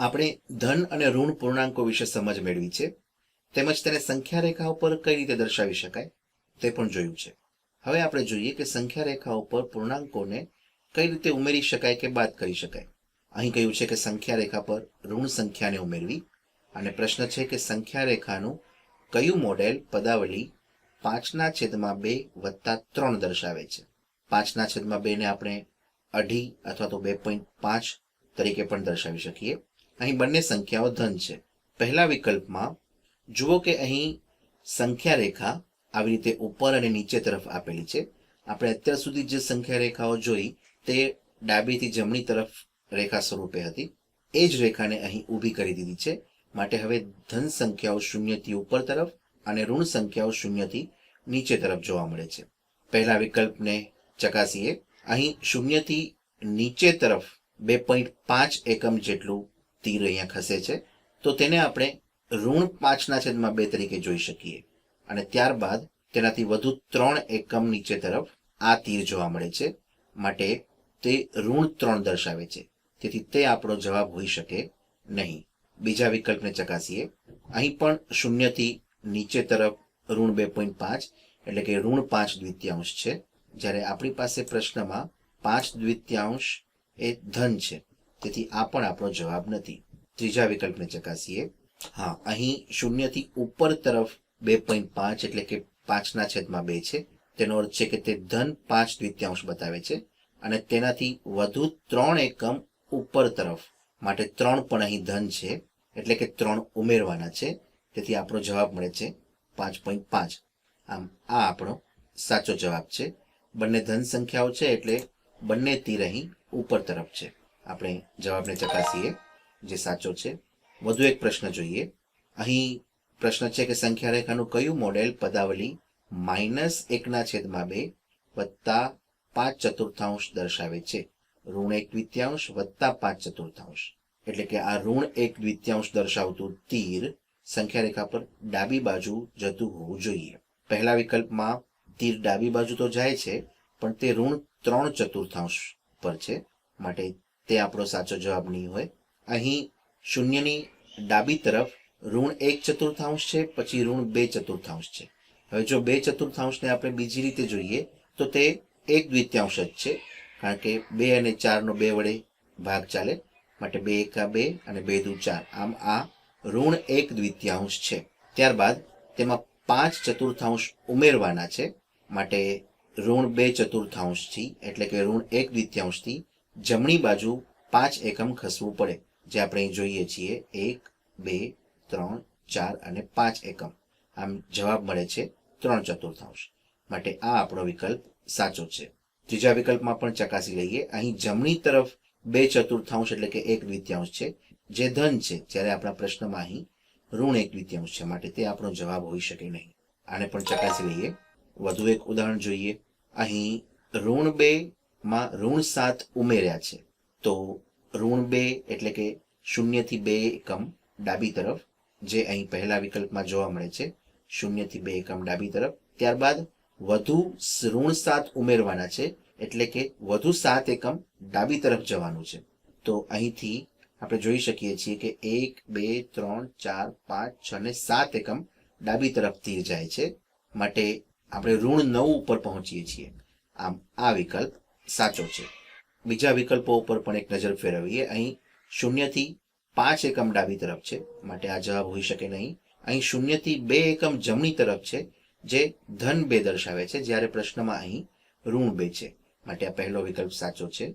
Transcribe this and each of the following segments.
આપણે ધન અને ઋણ પૂર્ણાંકો વિશે સમજ મેળવી છે. તેમજ તેને સંખ્યા રેખા ઉપર કઈ રીતે દર્શાવી શકાય તે પણ જોયું છે. હવે આપણે જોઈએ કે સંખ્યા રેખા ઉપર પૂર્ણાંકોને કઈ રીતે ઉમેરી શકાય કે બાદ કરી શકાય. અહીં કહ્યું છે કે સંખ્યા રેખા પર ઋણ સંખ્યાને ઉમેરવી અને પ્રશ્ન છે કે સંખ્યા રેખાનું કયું મોડેલ પદાવલી પાંચના છેદમાં બે વત્તા ત્રણ દર્શાવે છે. પાંચના છેદમાં બેને આપણે અઢી અથવા તો બે પોઈન્ટ પાંચ તરીકે પણ દર્શાવી શકીએ. અહીં બંને સંખ્યાઓ ધન છે. પહેલા વિકલ્પમાં જુઓ કે અહીં સંખ્યા રેખા આવી રીતે ઉપર અને નીચે તરફ આપેલી છે. આપણે અત્યાર સુધી જે સંખ્યા રેખાઓ જોઈ તે ડાબીથી જમણી તરફ રેખા સ્વરૂપે હતી. એ જ રેખાને અહીં ઊભી કરી દીધી છે. માટે હવે ધન સંખ્યાઓ શૂન્યથી ઉપર તરફ અને ઋણ સંખ્યાઓ શૂન્યથી નીચે તરફ જોવા મળે છે. પહેલા વિકલ્પને ચકાસીએ. અહીં શૂન્યથી નીચે તરફ બે પોઈન્ટ પાંચ એકમ જેટલું તીર અહીંયા ખસે છે, તો તેને આપણે ઋણ પાંચના છેદમાં બે તરીકે જોઈ શકીએ. અને ત્યારબાદ તેનાથી વધુ ત્રણ એકમ નીચે તરફ આ તીર જોવા મળે છે, માટે તે ઋણ ત્રણ દર્શાવે છે. તેથી તે આપણો જવાબ હોઈ શકે નહીં. બીજા વિકલ્પને ચકાસીએ. અહીં પણ શૂન્યથી નીચે તરફ ઋણ બે પોઈન્ટ પાંચ, એટલે કે ઋણ પાંચ દ્વિતીયાંશ છે. જ્યારે આપણી પાસે પ્રશ્નમાં પાંચ દ્વિતીયાંશ એ ધન છે તેથી આ પણ આપણો જવાબ નથી. ત્રીજા વિકલ્પને ચકાસીએ. હા, અહીં શૂન્યથી ઉપર તરફ બે પોઈન્ટ પાંચ એટલે કે પાંચના છેદમાં બે છે. તેનો અર્થ છે કે તે ધન પાંચ દ્વિત્યાંશ બતાવે છે અને તેનાથી વધુ ત્રણ એકમ ઉપર તરફ. માટે ત્રણ પણ અહીં ધન છે, એટલે કે ત્રણ ઉમેરવાના છે. તેથી આપણો જવાબ મળે છે પાંચ પોઈન્ટ પાંચ. આમ આ આપણો સાચો જવાબ છે. બંને ધન સંખ્યાઓ છે એટલે બંને તીર અહીં ઉપર તરફ છે. આપણે જવાબને ચકાસીએ, જે સાચો છે. વધુ એક પ્રશ્ન જોઈએ. અહીં પ્રશ્ન છે કે સંખ્યા રેખાનું કયું મોડેલ પદાવલી માઇનસ એકના છેદમાં બે વત્તા પાંચ ચતુર્થાંશ દર્શાવે છે? ઋણ એક દ્વિત્યાંશ વત્તા પાંચ ચતુર્થાંશ. એટલે કે આ ઋણ એક દ્વિત્યાંશ દર્શાવતું તીર સંખ્યા રેખા પર ડાબી બાજુ જતું હોવું જોઈએ. પહેલા વિકલ્પમાં તીર ડાબી બાજુ તો જાય છે, પણ તે ઋણ ત્રણ ચતુર્થાંશ પર છે. માટે તે આપણો સાચો જવાબ નહીં હોય. અહીં શૂન્યની ડાબી તરફ ઋણ એક ચતુર્થાંશ છે, પછી ઋણ બે ચતુર્થાંશ છે. હવે જો બે ચતુર્થાંશને આપણે બીજી રીતે જોઈએ, તો તે એક દ્વિત્યાંશ જ છે, કારણ કે બે અને ચારનો બે વડે ભાગ ચાલે. માટે બે એકા બે અને બે દુ ચાર. આમ આ ઋણ એક દ્વિત્યાંશ છે. ત્યારબાદ તેમાં પાંચ ચતુર્થાંશ ઉમેરવાના છે. માટે ઋણ બે ચતુર્થાંશથી, એટલે કે ઋણ એક દ્વિતીયાંશથી જમણી બાજુ પાંચ એકમ ખસવું પડે, જે આપણે અહીં જોઈએ છીએ. એક, બે, ત્રણ, ચાર અને પાંચ એકમ. આમ જવાબ મળે છે ત્રણ ચતુર્થાંશ. માટે આ આપણો વિકલ્પ સાચો છે. ત્રીજા વિકલ્પમાં પણ ચકાસી લઈએ. અહીં જમણી તરફ બે ચતુર્થાંશ એટલે કે એક દ્વિત્યાંશ છે. જે ધન છે, જ્યારે આપણા પ્રશ્નમાં અહીં ઋણ એક દ્વિત્યાંશ છે, માટે તે આપણો જવાબ હોઈ શકે નહીં. આને પણ ચકાસી લઈએ. વધુ એક ઉદાહરણ જોઈએ. અહીં ઋણ બે માં ઋણ સાત ઉમેર્યા છે. તો ઋણ બે એટલે કે શૂન્યથી બે એકમ ડાબી તરફ, જે અહીં પહેલા વિકલ્પમાં જોવા મળે છે શૂન્યથી બે એકમ ડાબી તરફ. ત્યારબાદ વધુ ઋણ સાત ઉમેરવાના છે, એટલે કે વધુ સાત એકમ ડાબી તરફ જવાનું છે. તો અહીંથી આપણે જોઈ શકીએ છીએ કે એક, બે, ત્રણ, ચાર, પાંચ, છ ને સાત એકમ ડાબી તરફ તીર જાય છે. માટે આપણે ઋણ નવ ઉપર પહોંચીએ છીએ. આમ આ વિકલ્પ સાચો છે. બીજા વિકલ્પો ઉપર પણ એક નજર ફેરવીએ. અહીં શૂન્યથી પાંચ એકમ ડાબી તરફ છે. માટે આ જવાબ હોઈ શકે નહીં. અહીં શૂન્યથી બે એકમ જમણી તરફ છે, જે ધન બે દર્શાવે છે, જ્યારે પ્રશ્નમાં અહીં ઋણ બે છે. માટે આ પહેલો વિકલ્પ સાચો છે.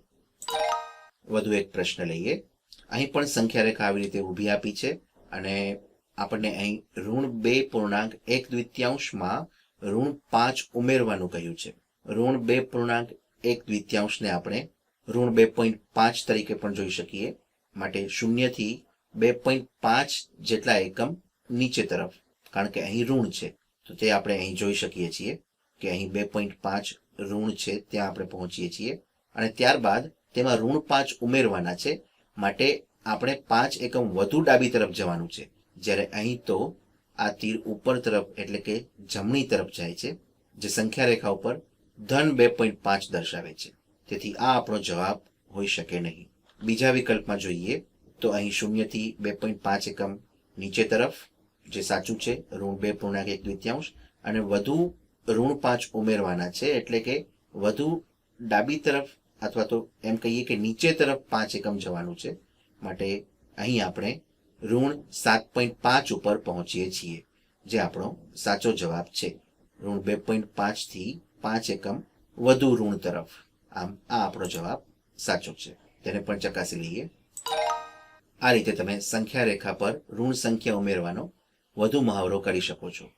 વધુ એક પ્રશ્ન લઈએ. અહીં પણ સંખ્યા રેખા આવી રીતે ઊભી આપી છે અને આપણને અહીં ઋણ બે પૂર્ણાંક એક દ્વિતીયાંશમાં ઋણ પાંચ ઉમેરવાનું કહ્યું છે. ઋણ બે પૂર્ણાંક એક દ્વિત્યાંશને આપણે ઋણ બે પોઈન્ટ પાંચ તરીકે પણ જોઈ શકીએ. માટે શૂન્યથી બે પોઈન્ટ પાંચ જેટલા એકમ નીચે તરફ. કારણ કે અહીં ઋણ છે. તો તે આપણે અહીં જોઈ શકીએ છીએ કે અહીં બે પોઈન્ટ પાંચ ઋણ છે, ત્યાં આપણે પહોંચીએ છીએ. અને ત્યારબાદ તેમાં ઋણ પાંચ ઉમેરવાના છે. માટે આપણે પાંચ એકમ વધુ ડાબી તરફ જવાનું છે. જ્યારે અહીં તો આ તીર ઉપર તરફ એટલે કે જમણી તરફ જાય છે. જે સંખ્યા રેખા ઉપર ધન બે પોઈન્ટ પાંચ દર્શાવે છે. તેથી આ આપણો જવાબ હોઈ શકે નહીં. બીજા વિકલ્પમાં જોઈએ તો અહીં શૂન્યથી બે પોઈન્ટ પાંચ એકમ નીચે તરફ, જે સાચું છે, ઋણ બે પૂર્ણાંક એક દ્વિતીયાંશ, અને વધુ ઋણ પાંચ ઉમેરવાના છે, એટલે કે વધુ ડાબી તરફ, અથવા તો એમ કહીએ કે નીચે તરફ પાંચ એકમ જવાનું છે. માટે અહીં આપણે ઋણ સાત પોઈન્ટ પાંચ ઉપર પહોંચીએ છીએ, જે આપણો સાચો જવાબ છે. ઋણ બે પોઈન્ટ પાંચથી પાંચ એકમ વધુ ઋણ તરફ. આમ આ આપણો જવાબ સાચો છે. તેને પણ ચકાસી લઈએ. આ રીતે તમે સંખ્યા રેખા પર ઋણ સંખ્યા ઉમેરવાનો વધુ મહાવરો કરી શકો છો.